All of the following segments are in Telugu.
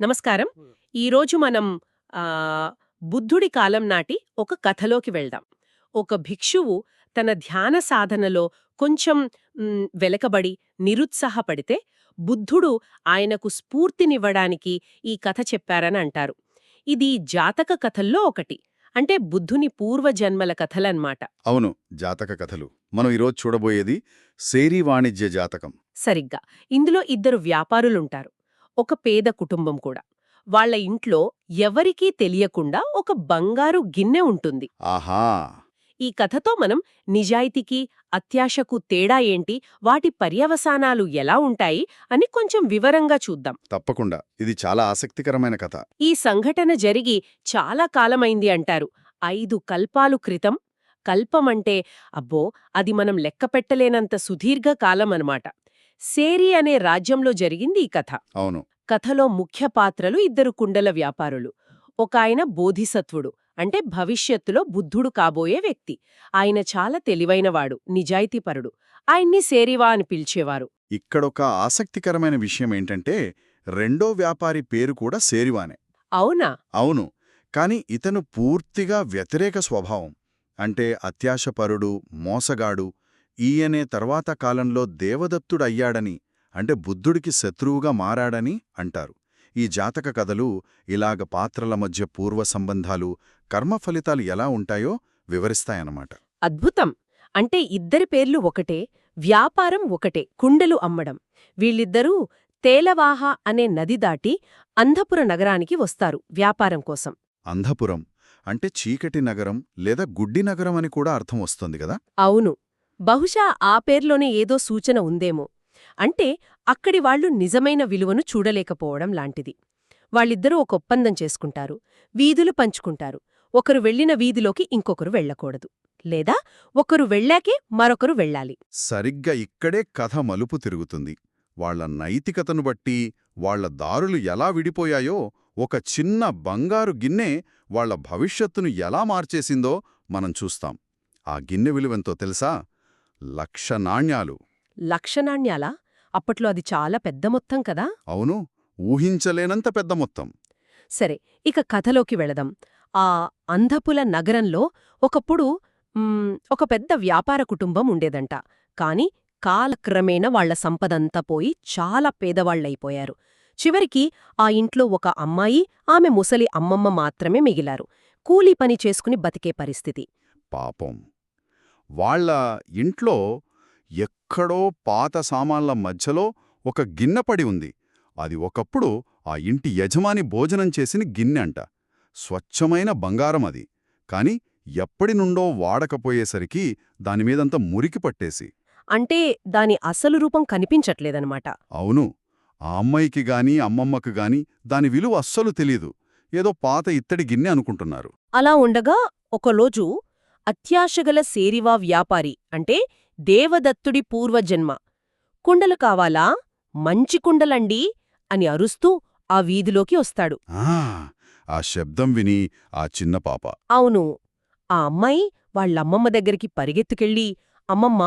నమస్కారం. ఈరోజు మనం బుద్ధుడి కాలం నాటి ఒక కథలోకి వెళ్దాం. ఒక భిక్షువు తన ధ్యాన సాధనలో కొంచెం వెలకబడి నిరుత్సాహపడితే బుద్ధుడు ఆయనకు స్ఫూర్తినివ్వడానికి ఈ కథ చెప్పారని అంటారు. ఇది జాతక కథల్లో ఒకటి. అంటే బుద్ధుని పూర్వజన్మల కథలన్మాట అవును. జాతక కథలు. మనం ఈరోజు చూడబోయేది సేరీ వాణిజ్య జాతకం. సరిగ్గా. ఇందులో ఇద్దరు వ్యాపారులుంటారు. ఒక పేద కుటుంబం కూడా. వాళ్ళ ఇంట్లో ఎవరికీ తెలియకుండా ఒక బంగారు గిన్నె ఉంటుంది. ఆహా! ఈ కథతో మనం నిజాయితీకి అత్యాశకు తేడా ఏంటి వాటి పర్యవసానాలు ఎలా ఉంటాయి అని కొంచెం వివరంగా చూద్దాం. తప్పకుండా. ఇది చాలా ఆసక్తికరమైన కథ. ఈ సంఘటన జరిగి చాలా కాలమైంది అంటారు. ఐదు కల్పాలు క్రితం. కల్పమంటే అబ్బో అది మనం లెక్కపెట్టలేనంత సుదీర్ఘ కాలం అన్నమాట సేరి అనే రాజ్యంలో జరిగింది ఈ కథ. అవును. కథలో ముఖ్య పాత్రలు ఇద్దరు కుండల వ్యాపారులు. ఒక ఆయన బోధిసత్వుడు అంటే భవిష్యత్తులో బుద్ధుడు కాబోయే వ్యక్తి. ఆయన చాలా తెలివైనవాడు నిజాయితీపరుడు. ఆయన్ని సేరివా అని పిలిచేవారు. ఇక్కడొక ఆసక్తికరమైన విషయం ఏంటంటే రెండో వ్యాపారి పేరు కూడా సేరివానే. అవునా? అవును. కాని ఇతను పూర్తిగా వ్యతిరేక స్వభావం. అంటే అత్యాశపరుడు మోసగాడు ఈయనే తర్వాత కాలంలో దేవదత్తుడయ్యాడని అంటే బుద్ధుడికి శత్రువుగా మారాడని అంటారు. ఈ జాతక కథలు ఇలాగ పాత్రల మధ్య పూర్వ సంబంధాలు కర్మ ఫలితాలు ఎలా ఉంటాయో వివరిస్తాయన్నమాట. అద్భుతం! అంటే ఇద్దరి పేర్లు ఒకటే వ్యాపారం ఒకటే కుండలు అమ్మడం. వీళ్ళిద్దరూ తేలవాహ అనే నది దాటి అంధపుర నగరానికి వస్తారు వ్యాపారం కోసం. అంధపురం అంటే చీకటి నగరం లేదా గుడ్డి నగరం అని కూడా అర్థం వస్తుంది కదా? అవును! బహుశా ఆ పేర్లోనే ఏదో సూచన ఉందేమో. అంటే అక్కడి వాళ్ళు నిజమైన విలువను చూడలేకపోవడం లాంటిది. వాళ్ళిద్దరూ ఒక ఒప్పందం చేసుకుంటారు. వీధులు పంచుకుంటారు. ఒకరు వెళ్ళిన వీధిలోకి ఇంకొకరు వెళ్ళకూడదు. లేదా ఒకరు వెళ్ళాకే మరొకరు వెళ్ళాలి. సరిగ్గా ఇక్కడే కథ మలుపు తిరుగుతుంది. వాళ్ళ నైతికతను బట్టి వాళ్ళ దారులు ఎలా విడిపోయాయో ఒక చిన్న బంగారు గిన్నె వాళ్ళ భవిష్యత్తును ఎలా మార్చేసిందో మనం చూస్తాం. ఆ గిన్నె విలువెంతో తెలుసా? లక్ష నాణ్యాలు లక్షనాణ్యాలా అప్పట్లో అది చాలా పెద్ద మొత్తం కదా? అవును ఊహించలేనంత పెద్ద మొత్తం. సరే ఇక కథలోకి వెళదాం. ఆ అంధపుల నగరంలో ఒకప్పుడు ఒక పెద్ద వ్యాపార కుటుంబం ఉండేదంట. కాని కాలక్రమేణా వాళ్ళ సంపదంతా పోయి చాలా పేదవాళ్ళైపోయారు చివరికి ఆ ఇంట్లో ఒక అమ్మాయి ఆమె ముసలి అమ్మమ్మ మాత్రమే మిగిలారు. కూలీ పని చేసుకుని బతికే పరిస్థితి. పాపం. వాళ్ళ ఇంట్లో ఎక్కడో పాత సామాన్ల మధ్యలో ఒక గిన్నె పడి ఉంది. అది ఒకప్పుడు ఆ ఇంటి యజమాని భోజనం చేసిన గిన్నె అంట. స్వచ్ఛమైన బంగారం అది. కాని ఎప్పటినుండో వాడకపోయేసరికి దానిమీదంత మురికి పట్టేసి. అంటే దాని అసలు రూపం కనిపించట్లేదనమాట అవును. ఆ అమ్మాయికి గాని అమ్మమ్మకు గాని దాని విలువ అస్సలు తెలీదు. ఏదో పాత ఇత్తడి గిన్నె అనుకుంటున్నారు. అలా ఉండగా ఒకరోజు అత్యాశగల సేరివా వ్యాపారి అంటే దేవదత్తుడి పూర్వజన్మ. కుండలు కావాలా? మంచి కుండలండి అని అరుస్తూ ఆ వీధిలోకి వస్తాడు. ఆ ఆ శబ్దం విని ఆ చిన్న పాప. అవును ఆ అమ్మాయి వాళ్ళమ్మమ్మ దగ్గరికి పరిగెత్తుకెళ్ళి అమ్మమ్మ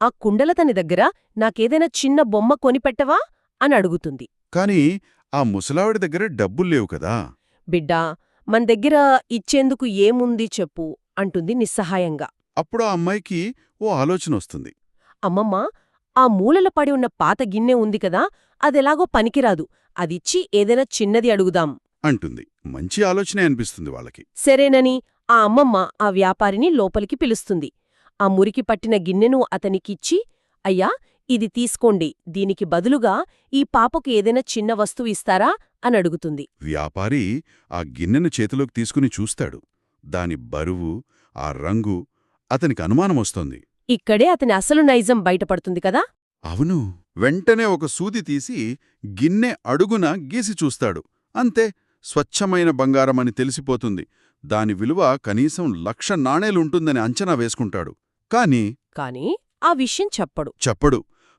ఆ కుండలతని దగ్గర నాకేదైనా చిన్న బొమ్మ కొనిపెట్టవా అని అడుగుతుంది. కాని ఆ ముసలావిడి దగ్గర డబ్బుల్లేవు కదా. బిడ్డా మన దగ్గర ఇచ్చేందుకు ఏముంది చెప్పు. అంటుంది నిస్సహాయంగా. అప్పుడు ఆ అమ్మాయికి ఓ ఆలోచన వస్తుంది. అమ్మమ్మ ఆ మూలల పడి ఉన్న పాత గిన్నె ఉంది కదా అదెలాగో పనికిరాదు. అదిచ్చి ఏదైనా చిన్నది అడుగుదాం. అంటుంది. మంచి ఆలోచనే అనిపిస్తుంది వాళ్ళకి. సరేనని ఆ అమ్మమ్మ ఆ వ్యాపారిని లోపలికి పిలుస్తుంది. ఆ మురికి పట్టిన గిన్నెను అతనికిచ్చి అయ్యా ఇది తీసుకోండి. దీనికి బదులుగా ఈ పాపకు ఏదైనా చిన్న వస్తువు ఇస్తారా? అని అడుగుతుంది. వ్యాపారి ఆ గిన్నెను చేతిలోకి తీసుకుని చూస్తాడు. దాని బరువు ఆ రంగు అతనికి అనుమానమొస్తోంది ఇక్కడే అతని అసలు నైజం బయటపడుతుంది కదా? అవును. వెంటనే ఒక సూది తీసి గిన్నె అడుగున గీసి చూస్తాడు. అంతే స్వచ్ఛమైన బంగారమని తెలిసిపోతుంది. దాని విలువ కనీసం లక్ష నాణేలుంటుందని అంచనా వేసుకుంటాడు. కాని కాని ఆ విషయం చెప్పడు. చెప్పడు.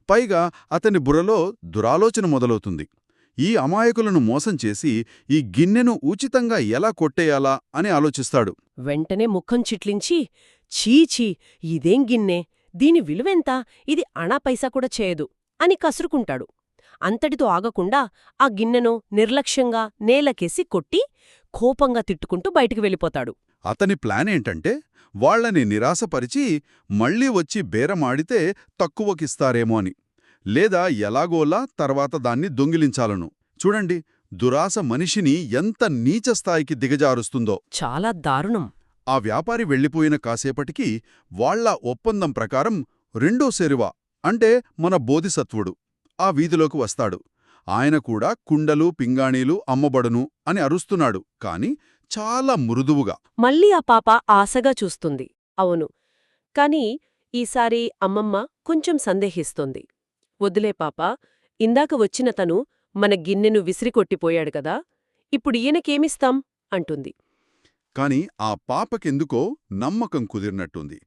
పైగా అతని బుర్రలో దురాలోచన మొదలవుతుంది. ఈ అమాయకులను మోసం చేసి ఈ గిన్నెను ఉచితంగా ఎలా కొట్టేయాలా అని ఆలోచిస్తాడు. వెంటనే ముఖం చిట్లించి చీచీ ఇదేం గిన్నె? దీని విలువెంత? ఇది అణా పైసా కూడా చేయదు అని కసురుకుంటాడు. అంతటితో ఆగకుండా ఆ గిన్నెను నిర్లక్ష్యంగా నేలకేసి కొట్టి కోపంగా తిట్టుకుంటూ బయటికి వెళ్ళిపోతాడు. అతని ప్లాన్ ఏంటంటే వాళ్ళని నిరాశపరిచి మళ్ళీ వచ్చి బేరమాడితే తక్కువకిస్తారేమో అని. లేదా ఎలాగోలా తర్వాత దాన్ని దొంగిలించాలను. చూడండి దురాశ మనిషిని ఎంత నీచ స్థాయికి దిగజారుస్తుందో. చాలా దారుణం. ఆ వ్యాపారి వెళ్ళిపోయిన కాసేపటికి వాళ్ళ ఒప్పందం ప్రకారం రెండో సెరువ అంటే మన బోధిసత్వుడు ఆ వీధిలోకి వస్తాడు. ఆయన కూడా కుండలు పింగాణీలు అమ్మబడును అని అరుస్తున్నాడు. కాని చాలా మృదువుగా. మళ్ళీ ఆ పాప ఆశగా చూస్తుంది. అవును. కాని ఈసారి అమ్మమ్మ కొంచెం సందేహిస్తోంది. వదిలే పాప ఇందాక వచ్చిన తను మన గిన్నెను విసిరికొట్టిపోయాడు కదా ఇప్పుడు ఈయనకేమిస్తాం? అంటుంది. కాని ఆ పాపకెందుకో నమ్మకం కుదిరినట్టుంది.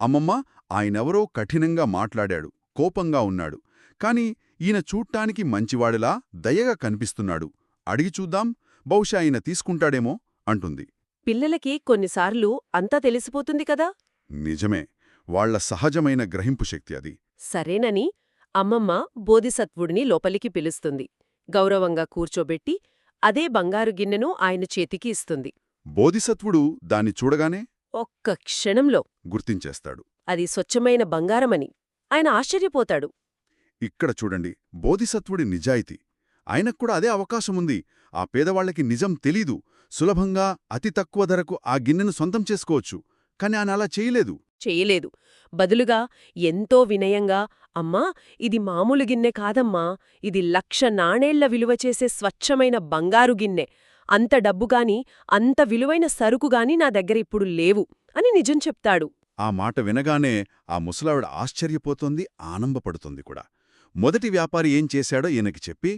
అమ్మమ్మ ఆయనెవరో కఠినంగా మాట్లాడాడు కోపంగా ఉన్నాడు. కాని ఈయన చూడ్డానికి మంచివాడిలా దయగా కనిపిస్తున్నాడు. అడిగి చూద్దాం బహుశా ఆయన తీసుకుంటాడేమో అంటుంది. పిల్లలకి కొన్నిసార్లు అంతా తెలిసిపోతుంది కదా? నిజమే వాళ్ళ సహజమైన గ్రహింపు శక్తి అది. సరేనని అమ్మమ్మ బోధిసత్వుడిని లోపలికి పిలుస్తుంది. గౌరవంగా కూర్చోబెట్టి అదే బంగారు గిన్నెను ఆయన చేతికి ఇస్తుంది. బోధిసత్వుడు దాన్ని చూడగానే ఒక్క క్షణంలో గుర్తించేస్తాడు. అది స్వచ్ఛమైన బంగారమని ఆయన ఆశ్చర్యపోతాడు. ఇక్కడ చూడండి బోధిసత్వుడి నిజాయితీ. ఆయనక్కూడా అదే అవకాశముంది. ఆ పేదవాళ్ళకి నిజం తెలీదు. సులభంగా అతి తక్కువ ధరకు ఆ గిన్నెను సొంతం చేసుకోవచ్చు. కాని ఆయన అలా చేయలేదు. చేయలేదు. బదులుగా ఎంతో వినయంగా అమ్మా ఇది మామూలు గిన్నె కాదమ్మా. ఇది లక్ష నాణేళ్ళ విలువ చేసే స్వచ్ఛమైన బంగారు గిన్నె. అంత డబ్బుగాని అంత విలువైన సరుకుగాని నా దగ్గర ఇప్పుడు లేవు అని నిజం చెప్తాడు. ఆ మాట వినగానే ఆ ముసలావిడ ఆశ్చర్యపోతోంది ఆనందపడుతుంది కూడా. మొదటి వ్యాపారి ఏం చేశాడో ఈయనకి చెప్పి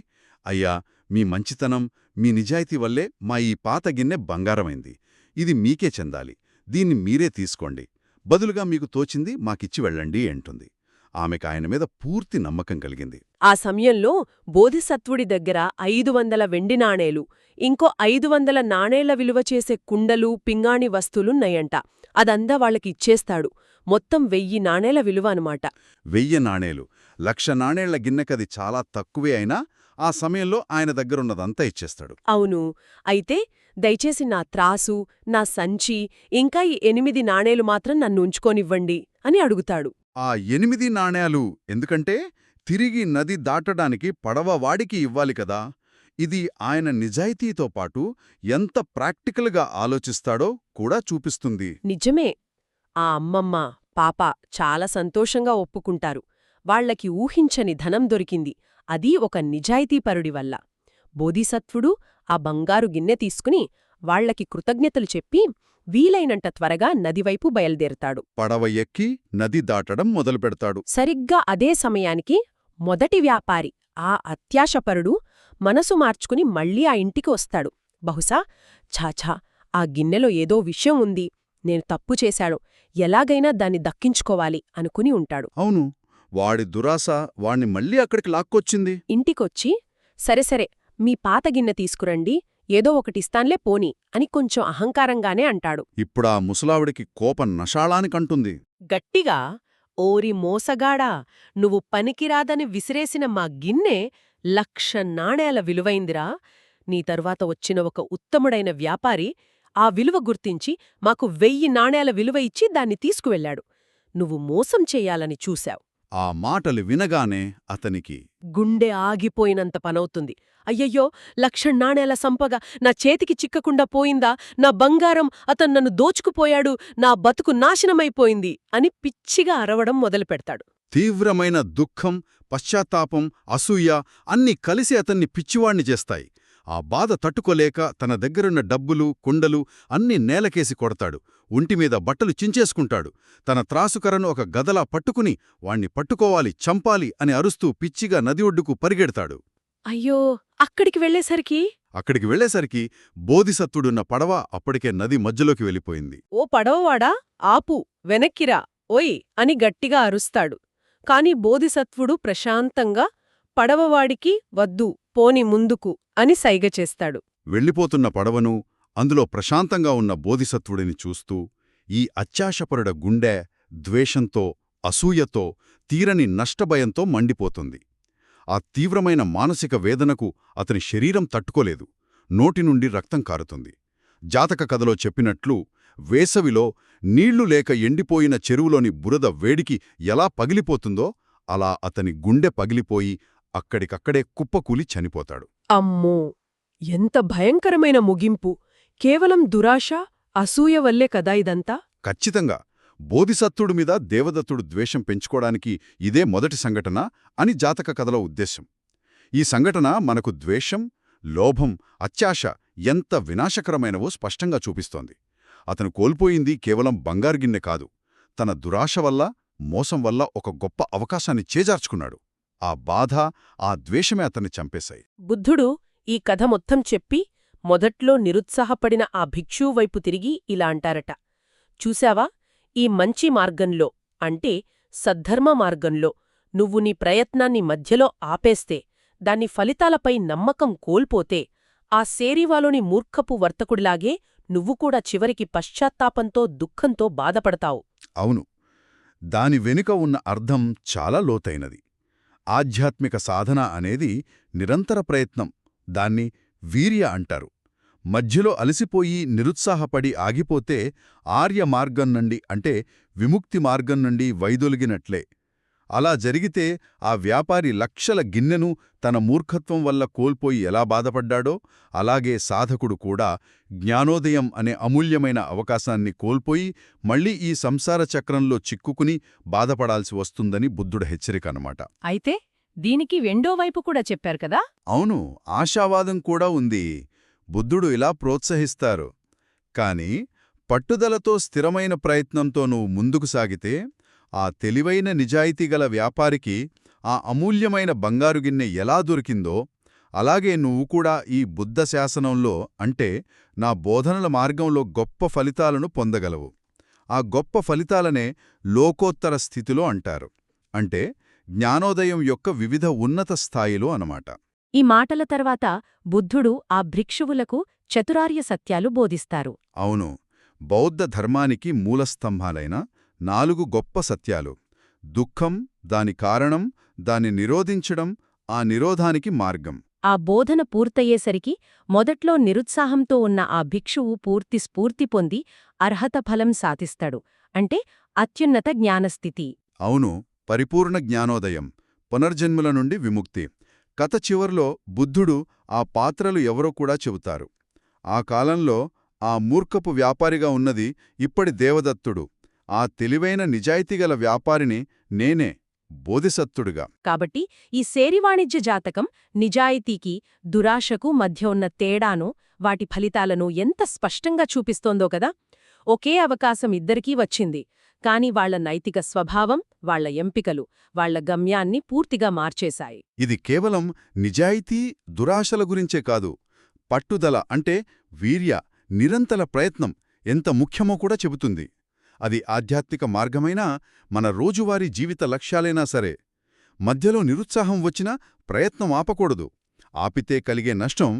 అయ్యా మీ మంచితనం మీ నిజాయితీ వల్లే మా ఈ పాత గిన్నె బంగారమైంది. ఇది మీకే చెందాలి. దీన్ని మీరే తీసుకోండి. బదులుగా మీకు తోచింది మాకిచ్చి వెళ్ళండి అంటుంది. ఆమెకు ఆయన మీద పూర్తి నమ్మకం కలిగింది. ఆ సమయంలో బోధిసత్వుడి దగ్గర ఐదు వందల వెండి నాణేలు ఇంకో ఐదు వందల నాణేళ్ళ విలువ చేసే కుండలు పింగాణి వస్తువులున్నాయంట అదంతా వాళ్ళకి ఇచ్చేస్తాడు. మొత్తం వెయ్యి నాణేల విలువ అనమాట వెయ్యి నాణేలు. లక్ష నాణేళ్ళ గిన్నెకది చాలా తక్కువే అయినా ఆ సమయంలో ఆయన దగ్గరున్నదంతా ఇచ్చేస్తాడు. అవును. అయితే దయచేసి నా త్రాసు నా సంచి ఇంకా ఈ ఎనిమిది నాణేలు మాత్రం నన్ను ఉంచుకోనివ్వండి అని అడుగుతాడు. ఆ ఎనిమిది నాణేలు ఎందుకంటే తిరిగి నది దాటడానికి పడవ వాడికి ఇవ్వాలి కదా. ఇది ఆయన నిజాయితీతో పాటు ఎంత ప్రాక్టికల్గా ఆలోచిస్తాడో కూడా చూపిస్తుంది. నిజమే. ఆ అమ్మమ్మ పాప చాలా సంతోషంగా ఒప్పుకుంటారు. వాళ్ళకి ఊహించని ధనం దొరికింది. అది ఒక నిజాయితీపరుడి వల్ల. బోధిసత్వుడు ఆ బంగారు గిన్నె తీసుకుని వాళ్ళకి కృతజ్ఞతలు చెప్పి వీలైనంత త్వరగా నదివైపు బయల్దేరతాడు. పడవ ఎక్కి నది దాటడం మొదలుపెడతాడు సరిగ్గా అదే సమయానికి మొదటి వ్యాపారి ఆ అత్యాశపరుడు మనసు మార్చుకుని మళ్ళీ ఆ ఇంటికి వస్తాడు. బహుశా ఛాఛా ఆ గిన్నెలో ఏదో విషయం ఉంది నేను తప్పు చేశాడు ఎలాగైనా దాన్ని దక్కించుకోవాలి అనుకుని ఉంటాడు. అవును వాడి దురాశ వాణ్ణి మళ్ళీ అక్కడికి లాక్కొచ్చింది. ఇంటికొచ్చి సరే సరే మీ పాత గిన్నె తీసుకురండి ఏదో ఒకటిస్తాన్లే పోని అని కొంచెం అహంకారంగానే అంటాడు. ఇప్పుడా ముసలావిడికి కోపం నషాళానికంటుంది. గట్టిగా ఓరి మోసగాడా నువ్వు పనికిరాదని విసిరేసిన మా గిన్నె లక్ష నాణేల విలువైందిరా. నీ తరువాత వచ్చిన ఒక ఉత్తముడైన వ్యాపారి ఆ విలువ గుర్తించి మాకు వెయ్యి నాణేల విలువ ఇచ్చి దాన్ని తీసుకువెళ్ళాడు. నువ్వు మోసం చెయ్యాలని చూశావు. ఆ మాటలు వినగానే అతనికి గుండె ఆగిపోయినంత పనవుతుంది. అయ్యయ్యో లక్ష నాణేల సంపగ నా చేతికి చిక్కకుండా పోయిందా? నా బంగారం అతను నన్ను దోచుకుపోయాడు నా బతుకు నాశనమైపోయింది అని పిచ్చిగా అరవడం మొదలుపెడతాడు. తీవ్రమైన దుఃఖం పశ్చాత్తాపం అసూయ అన్నీ కలిసి అతన్ని పిచ్చివాణ్ణి చేస్తాయి. ఆ బాధ తట్టుకోలేక తన దగ్గరున్న డబ్బులు కుండలు అన్నీ నేలకేసి కొడతాడు. ఒంటిమీద బట్టలు చించేసుకుంటాడు. తన త్రాసుకరను ఒక గదలా పట్టుకుని వాణ్ణి పట్టుకోవాలి చంపాలి అని అరుస్తూ పిచ్చిగా నది ఒడ్డుకు పరిగెడతాడు. అయ్యో అక్కడికి వెళ్ళేసరికి అక్కడికి వెళ్ళేసరికి బోధిసత్వుడున్న పడవ అప్పటికే నది మధ్యలోకి వెళ్ళిపోయింది. ఓ పడవవాడా? ఆపు వెనక్కిరా ఓయ్ అని గట్టిగా అరుస్తాడు. కాని బోధిసత్వుడు ప్రశాంతంగా పడవవాడికి వద్దు పోని ముందుకు అని సైగ చేస్తాడు. వెళ్ళిపోతున్న పడవను అందులో ప్రశాంతంగా ఉన్న బోధిసత్వుడిని చూస్తూ ఈ అత్యాశపరుడ గుండె ద్వేషంతో అసూయతో తీరని నష్టభయంతో మండిపోతుంది. ఆ తీవ్రమైన మానసిక వేదనకు అతని శరీరం తట్టుకోలేదు. నోటి నుండి రక్తం కారుతుంది. జాతక కథలో చెప్పినట్లు వేసవిలో నీళ్ళు లేక ఎండిపోయిన చెరువులోని బురద వేడికి ఎలా పగిలిపోతుందో అలా అతని గుండె పగిలిపోయి అక్కడికక్కడే కుప్పకూలి చనిపోతాడు. అమ్మో! ఎంత భయంకరమైన ముగింపు. కేవలం దురాశ అసూయ వల్లే కదా ఇదంతా? ఖచ్చితంగా. బోధిసత్తుడు మీద దేవదత్తుడు ద్వేషం పెంచుకోవడానికి ఇదే మొదటి సంఘటన అని జాతక కథలో ఉద్దేశం ఈ సంఘటన మనకు ద్వేషం లోభం అత్యాశ ఎంత వినాశకరమైనవో స్పష్టంగా చూపిస్తోంది. అతను కోల్పోయింది కేవలం బంగారుగిన్నె కాదు. తన దురాశ వల్ల మోసం వల్ల ఒక గొప్ప అవకాశాన్ని చేజార్చుకున్నాడు. ఆ బాధ ఆ ద్వేషమే అతన్ని చంపేశాయి. బుద్ధుడు ఈ కథ మొత్తం చెప్పి మొదట్లో నిరుత్సాహపడిన ఆ భిక్షువు వైపు తిరిగి ఇలా అంటారట. చూశావా? ఈ మంచి మార్గంలో అంటే సద్ధర్మ మార్గంలో నువ్వు నీ ప్రయత్నాన్ని మధ్యలో ఆపేస్తే దాని ఫలితాలపై నమ్మకం కోల్పోతే ఆ సేరివాలోని మూర్ఖపు వర్తకుడిలాగే నువ్వు కూడా చివరికి పశ్చాత్తాపంతో దుఃఖంతో బాధపడతావు. అవును. దాని వెనుక ఉన్న అర్థం చాలా లోతైనది. ఆధ్యాత్మిక సాధన అనేది నిరంతర ప్రయత్నం దాన్ని వీర్య అంటారు. మధ్యలో అలసిపోయి నిరుత్సాహపడి ఆగిపోతే ఆర్య మార్గం నుండి అంటే విముక్తి మార్గం నుండి వైదొలిగినట్లే. అలా జరిగితే ఆ వ్యాపారి లక్షల గిన్నెను తన మూర్ఖత్వం వల్ల కోల్పోయి ఎలా బాధపడ్డాడో అలాగే సాధకుడు కూడా జ్ఞానోదయం అనే అమూల్యమైన అవకాశాన్ని కోల్పోయి మళ్ళీ ఈ సంసార చక్రంలో చిక్కుకుని బాధపడాల్సి వస్తుందని బుద్ధుడు హెచ్చరిక అన్నమాట అయితే దీనికి రెండో వైపు కూడా చెప్పారు కదా? అవును ఆశావాదం కూడా ఉంది. బుద్ధుడు ఇలా ప్రోత్సహిస్తారు. కాని పట్టుదలతో స్థిరమైన ప్రయత్నంతో నువ్వు ముందుకు సాగితే ఆ తెలివైన నిజాయితీగల వ్యాపారికి ఆ అమూల్యమైన బంగారు గిన్నె ఎలా దొరికిందో అలాగే నువ్వు కూడా ఈ బుద్ధ శాసనంలో అంటే నా బోధనల మార్గంలో గొప్ప ఫలితాలను పొందగలవు. ఆ గొప్ప ఫలితాలనే లోకోత్తర స్థితిలో అంటారు. అంటే జ్ఞానోదయం యొక్క వివిధ ఉన్నత స్థాయిలో అనమాట ఈ మాటల తర్వాత బుద్ధుడు ఆ భిక్షువులకు చతురార్య సత్యాలు బోధిస్తారు. అవును. బౌద్ధ ధర్మానికి మూలస్తంభాలైన నాలుగు గొప్ప సత్యాలు. దుఃఖం దాని కారణం దాన్ని నిరోధించడం ఆ నిరోధానికి మార్గం. ఆ బోధన పూర్తయ్యేసరికి మొదట్లో నిరుత్సాహంతో ఉన్న ఆ భిక్షువు పూర్తి స్ఫూర్తి పొంది అర్హత ఫలం సాధిస్తాడు. అంటే అత్యున్నత జ్ఞానస్థితి. అవును. పరిపూర్ణ జ్ఞానోదయం పునర్జన్ముల నుండి విముక్తి. కథ చివర్లో బుద్ధుడు ఆ పాత్రలు ఎవరో కూడా చెబుతారు. ఆ కాలంలో ఆ మూర్ఖపు వ్యాపారిగా ఉన్నది ఇప్పటి దేవదత్తుడు. ఆ తెలివైన నిజాయితీగల వ్యాపారిని నేనే బోధిసత్తుడుగా. కాబట్టి ఈ సేరివాణిజ్య జాతకం నిజాయితీకి దురాశకు మధ్య ఉన్న తేడాను వాటి ఫలితాలను ఎంత స్పష్టంగా చూపిస్తోందో కదా ఒకే అవకాశం ఇద్దరికీ వచ్చింది. కాని వాళ్ళ నైతిక స్వభావం వాళ్ళ ఎంపికలు వాళ్ళ గమ్యాన్ని పూర్తిగా మార్చేశాయి. ఇది కేవలం నిజాయితీ దురాశల గురించే కాదు. పట్టుదల అంటే వీర్య నిరంతర ప్రయత్నం ఎంత ముఖ్యమో కూడా చెబుతుంది. అది ఆధ్యాత్మిక మార్గమైనా మన రోజువారీ జీవిత లక్ష్యాలైనా సరే. మధ్యలో నిరుత్సాహం వచ్చినా ప్రయత్నం ఆపకూడదు. ఆపితే కలిగే నష్టం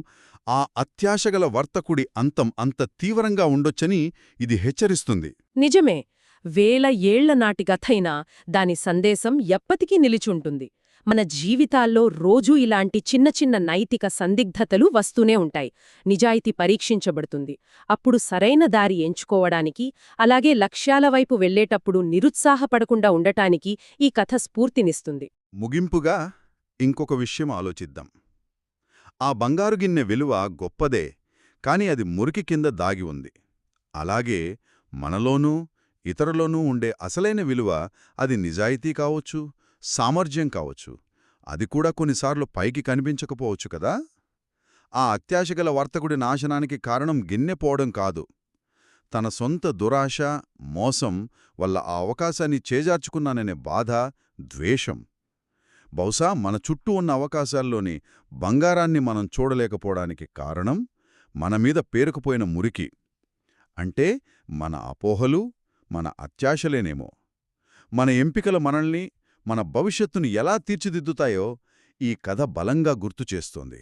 ఆ అత్యాశగల వర్తకుడి అంతం అంత తీవ్రంగా ఉండొచ్చని ఇది హెచ్చరిస్తుంది. నిజమే వేల ఏళ్ళ నాటి కథైనా దాని సందేశం ఎప్పటికీ నిలిచుంటుంది. మన జీవితాల్లో రోజూ ఇలాంటి చిన్న చిన్న నైతిక సందిగ్ధతలు వస్తూనే ఉంటాయి. నిజాయితీ పరీక్షించబడుతుంది. అప్పుడు సరైన దారి ఎంచుకోవడానికి అలాగే లక్ష్యాల వైపు వెళ్ళేటప్పుడు నిరుత్సాహపడకుండా ఉండటానికి ఈ కథ స్ఫూర్తినిస్తుంది. ముగింపుగా ఇంకొక విషయం ఆలోచిద్దాం. ఆ బంగారు గిన్నె విలువ గొప్పదే కాని అది మురికి కింద దాగి ఉంది. అలాగే మనలోనూ ఇతరులోనూ ఉండే అసలైన విలువ అది నిజాయితీ కావచ్చు సామర్థ్యం కావచ్చు. అది కూడా కొన్నిసార్లు పైకి కనిపించకపోవచ్చు కదా? ఆ అత్యాశగల వర్తకుడి నాశనానికి కారణం గిన్నెపోవడం కాదు. తన సొంత దురాశ మోసం వల్ల ఆ అవకాశాన్ని చేజార్చుకున్నాననే బాధ ద్వేషం. బహుశా మన చుట్టూ ఉన్న అవకాశాల్లోని బంగారాన్ని మనం చూడలేకపోవడానికి కారణం మన మీద పేరుకుపోయిన మురికి. అంటే మన అపోహలు మన అత్యాశలేనేమో. మన ఎంపికలు మనల్ని మన భవిష్యత్తును ఎలా తీర్చిదిద్దుతాయో ఈ కథ బలంగా గుర్తుచేస్తోంది